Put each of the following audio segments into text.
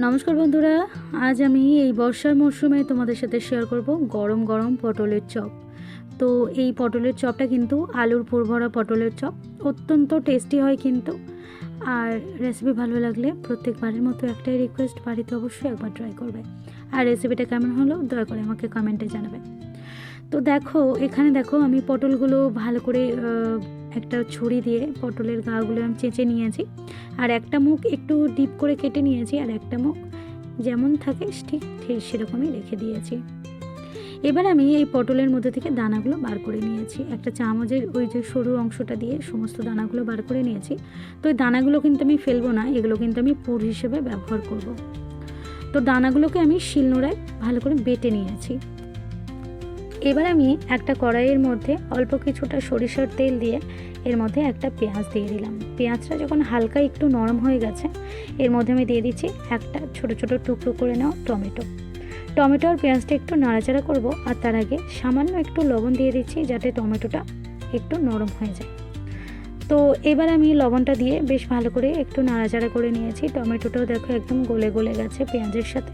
নমস্কার বন্ধুরা, আজ আমি এই বর্ষার মরশুমে তোমাদের সাথে শেয়ার করব গরম গরম পটলের চপ। তো এই পটলের চপটা কিন্তু আলুর পুরভরা পটলের চপ, অত্যন্ত টেস্টি হয় কিন্তু। আর রেসিপি ভালো লাগলে প্রত্যেকবারের মতো একটাই রিকোয়েস্ট বাড়িতে অবশ্যই একবার ট্রাই করবে। আর রেসিপিটা কেমন হলো, দয়া করে আমাকে কমেন্টে জানাবে। তো দেখো, এখানে দেখো আমি পটলগুলো ভালো করে একটা ছুরি দিয়ে পটলের গাগুলো আমি চেঁচে নিয়েছি। আর একটা মুখ একটু ডিপ করে কেটে নিয়েছি, আর একটা মুখ যেমন থাকে ঠিক ঠিক সেরকমই রেখে দিয়েছি। এবার আমি এই পটলের মধ্যে থেকে দানাগুলো বার করে নিয়েছি। একটা চামচের ওই যে সরু অংশটা দিয়ে সমস্ত দানাগুলো বার করে নিয়েছি। তো এই দানাগুলো কিন্তু আমি ফেলব না, এগুলো কিন্তু আমি পুর হিসেবে ব্যবহার করব। তো দানাগুলোকে আমি শিলনোড়ায় ভালো করে বেটে নিয়েছি। এবার আমি একটা কড়াইয়ের মধ্যে অল্প কিছুটা সরিষার তেল দিয়ে এর মধ্যে একটা পেঁয়াজ দিয়ে দিলাম। পেঁয়াজটা যখন হালকা একটু নরম হয়ে গেছে, এর মধ্যে আমি দিয়ে দিচ্ছি একটা ছোট ছোট টুকরো করে নেওয়া টমেটো। টমেটো আর পেঁয়াজটা একটু নাড়াচাড়া করব আর তার আগে সামান্য একটু লবণ দিয়ে দিচ্ছি যাতে টমেটোটা একটু নরম হয়ে যায়। তো এবার আমি লবণটা দিয়ে বেশ ভালো করে একটু নাড়াচাড়া করে নিয়েছি। টমেটোটাও দেখো একদম গলে গলে গেছে পেঁয়াজের সাথে।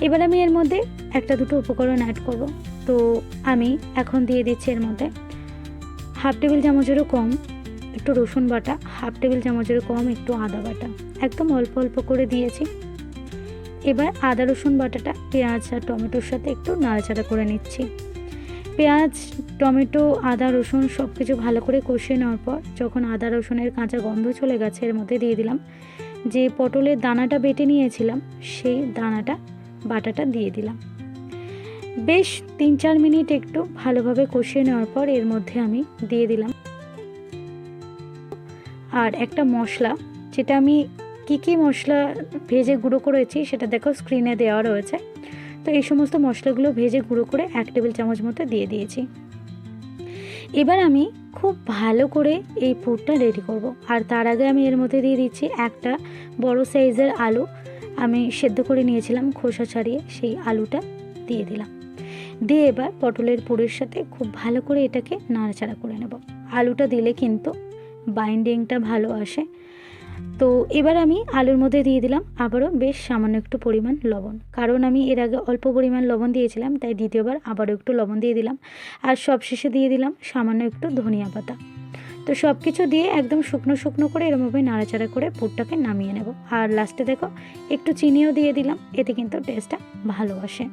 এবার আমি এর মধ্যে একটা দুটো উপকরণ অ্যাড করব। তো আমি এখন দিয়ে দিচ্ছি এর মধ্যে হাফ টেবিল চামচেরও কম, একটু রসুন বাটা হাফ টেবিল চামচেরও কম, একটু আদা বাটা। একদম অল্প অল্প করে দিয়েছি। এবার আদা রসুন বাটাটা পেঁয়াজ আর টমেটোর সাথে একটু নাড়াচাড়া করে নিচ্ছি। পেঁয়াজ, টমেটো, আদা, রসুন সব কিছু ভালো করে কষিয়ে নেওয়ার পর যখন আদা, রসুনের কাঁচা গন্ধ চলে গেছে, এর মধ্যে দিয়ে দিলাম। যে পটলের দানাটা বেটে নিয়েছিলাম, সেই দানাটা বাটাটা দিয়ে দিলাম। বেশ তিন চার মিনিট একটু ভালোভাবে কষিয়ে নেওয়ার পর এর মধ্যে আমি দিয়ে দিলাম। আর একটা মশলা, যেটা আমি কী কী মশলা ভেজে গুঁড়ো করেছি সেটা দেখো স্ক্রিনে দেওয়া রয়েছে। তো এই সমস্ত মশলাগুলো ভেজে গুঁড়ো করে এক টেবিল চামচ মতো দিয়ে দিয়েছি। এবার আমি খুব ভালো করে এই পুরটা রেডি করব। আর তার আগে আমি এর মধ্যে দিয়ে দিচ্ছি একটা বড় সাইজের আলু। আমি সেদ্ধ করে নিয়েছিলাম খোসা ছাড়িয়ে সেই আলুটা দিয়ে দিলাম। দিয়ে এবার পটলের পুরের সাথে খুব ভালো করে এটাকে নাড়াচাড়া করে নেব। আলুটা দিলে কিন্তু বাইন্ডিংটা ভালো আসে। তো এবার আমি আলুর মধ্যে দিয়ে দিলাম আবারও বেশ সামান্য একটু পরিমাণ লবণ। কারণ আমি এর আগে অল্প পরিমাণ লবণ দিয়েছিলাম, তাই দ্বিতীয়বার আবারও একটু লবণ দিয়ে দিলাম। আর সবশেষে দিয়ে দিলাম সামান্য একটু ধনিয়া পাতা। তো সব কিছু দিয়ে একদম শুকনো শুকনো করে এরমভাবে নাড়াচাড়া করে পুরটাকে নামিয়ে নেব। আর লাস্টে দেখো, একটু চিনিও দিয়ে দিলাম, এতে কিন্তু টেস্টটা ভালো আসে।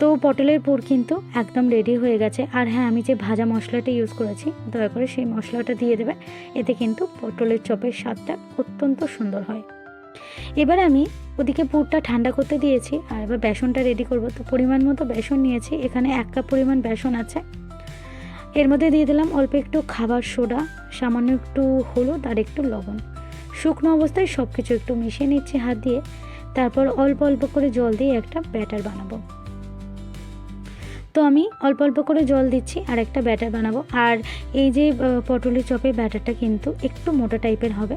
তো পটলের পুর কিন্তু একদম রেডি হয়ে গেছে। আর হ্যাঁ আমি যে ভাজা মশলাটা ইউজ করেছি, দয়া করে সেই মশলাটা দিয়ে দেবে, এতে কিন্তু পটলের চপের স্বাদটা অত্যন্ত সুন্দর হয়। এবার আমি ওদিকে পুরটা ঠান্ডা করতে দিয়েছি, আর এবার বেসনটা রেডি করব। তো পরিমাণ মতো বেসন নিয়েছি, এখানে এক কাপ পরিমাণ বেসন আছে। এর মধ্যে দিয়ে দিলাম অল্প একটু খাবার সোডা, সামান্য একটু হলুদ আর একটু লবণ। শুকনো অবস্থায় সব কিছু একটু মিশিয়ে নিচ্ছি হাত দিয়ে। তারপর অল্প অল্প করে জল দিয়ে একটা ব্যাটার বানাবো। তো আমি অল্প অল্প করে জল দিচ্ছি আর একটা ব্যাটার বানাবো। আর এই যে পটলের চপের ব্যাটারটা কিন্তু একটু মোটা টাইপের হবে।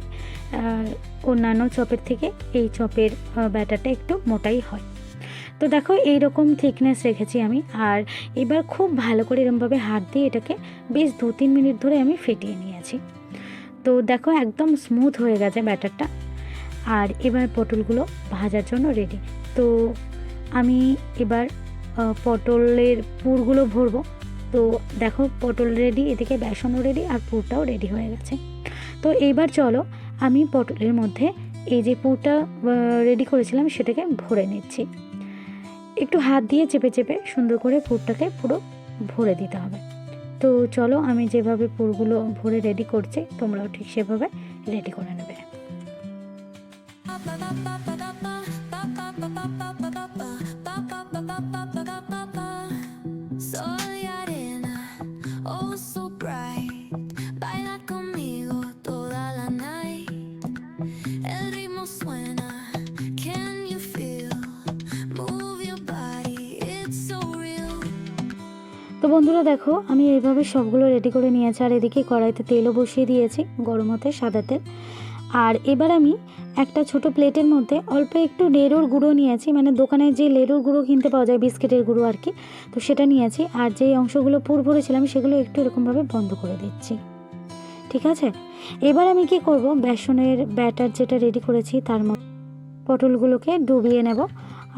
অন্যান্য চপের থেকে এই চপের ব্যাটারটা একটু মোটাই হয়। তো দেখো এই রকম থিকনেস রেখেছি আমি। আর এবার খুব ভালো করে এরমভাবে হাত দিয়ে এটাকে বেশ দু তিন মিনিট ধরে আমি ফেটিয়ে নিয়েছি। তো দেখো, একদম স্মুথ হয়ে গেছে ব্যাটারটা। আর এবার পটলগুলো ভাজার জন্য রেডি তো আমি এবার পটলের পুরগুলো ভরবো। তো দেখো, পটল রেডি এদিকে বেসনও রেডি আর পুরটাও রেডি হয়ে গেছে। তো এইবার চলো, আমি পটলের মধ্যে এই যে পুরটা রেডি করেছিলাম, সেটাকে ভরে নিচ্ছি। একটু হাত দিয়ে চেপে চেপে সুন্দর করে পুরটাকে পুরো ভরে দিতে হবে। তো চলো আমি যেভাবে পুরগুলো ভরে রেডি করছি, তোমরাও ঠিক সেভাবে রেডি করে নেবে। বন্ধুরা দেখো, আমি এইভাবে সবগুলো রেডি করে নিয়েছি। আর এদিকে কড়াইতে তেলও বসিয়ে দিয়েছি, গরম হতে সাদা তেল। আর এবার আমি একটা ছোট প্লেটের মধ্যে অল্প একটু লেরুর গুঁড়ো নিয়েছি। মানে দোকানে যে লেরুর গুঁড়ো কিনতে পাওয়া যায়, বিস্কিটের গুঁড়ো আর কি, তো সেটা নিয়েছি। আর যেই অংশগুলো পুর ভরেছিলাম সেগুলো একটু এরকমভাবে বন্ধ করে দিচ্ছি। ঠিক আছে? এবার আমি কি করব? বেসনের ব্যাটার যেটা রেডি করেছি, তার মধ্যে পটলগুলোকে ডুবিয়ে নেব।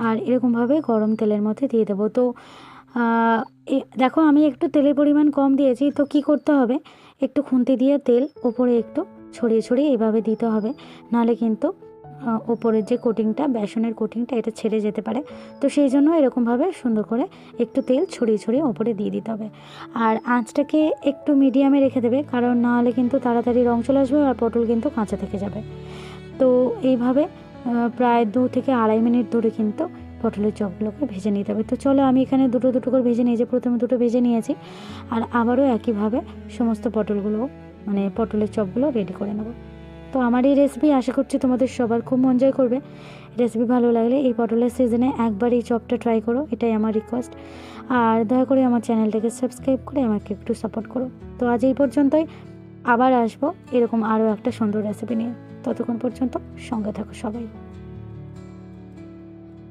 আর এরকমভাবে গরম তেলের মধ্যে দিয়ে দেবো। তো দেখো আমি একটু তেলের পরিমাণ কম দিয়েছি, তো কি করতে হবে? একটু খুন্তি দিয়ে তেল ওপরে একটু ছড়িয়ে ছড়িয়ে এভাবে দিতে হবে। নাহলে কিন্তু ওপরের যে কোটিংটা বেসনের কোটিংটা এটা ছেড়ে যেতে পারে। তো সেই জন্য এরকমভাবে সুন্দর করে একটু তেল ছড়িয়ে ছড়িয়ে ওপরে দিয়ে দিতে হবে। আর আঁচটাকে একটু মিডিয়ামে রেখে দেবে, কারণ না হলে কিন্তু তাড়াতাড়ি রং চলে আসবে আর পটল কিন্তু কাঁচা থেকে যাবে। তো এইভাবে প্রায় দু থেকে আড়াই মিনিট ধরে কিন্তু পটলের চপগুলোকে ভেজে নিতে হবে। তো চলো আমি এখানে দুটো দুটো করে ভেজে নিয়েছি প্রথমে দুটো ভেজে নিয়েছি। আর আবারও একইভাবে সমস্ত পটলগুলো মানে পটলের চপগুলো রেডি করে নেব। তো আমার এই রেসিপি আশা করছি তোমাদের সবার খুব এনজয় করবে। রেসিপি ভালো লাগলে এই পটলের সিজনে একবার এই চপটা ট্রাই করো, এটাই আমার রিকোয়েস্ট আর দয়া করে আমার চ্যানেলটাকে সাবস্ক্রাইব করে আমাকে একটু সাপোর্ট করো। তো আজ এই পর্যন্তই, আবার আসব এরকম আরও একটা সুন্দর রেসিপি নিয়ে। ততক্ষণ পর্যন্ত সঙ্গে থাকো সবাই।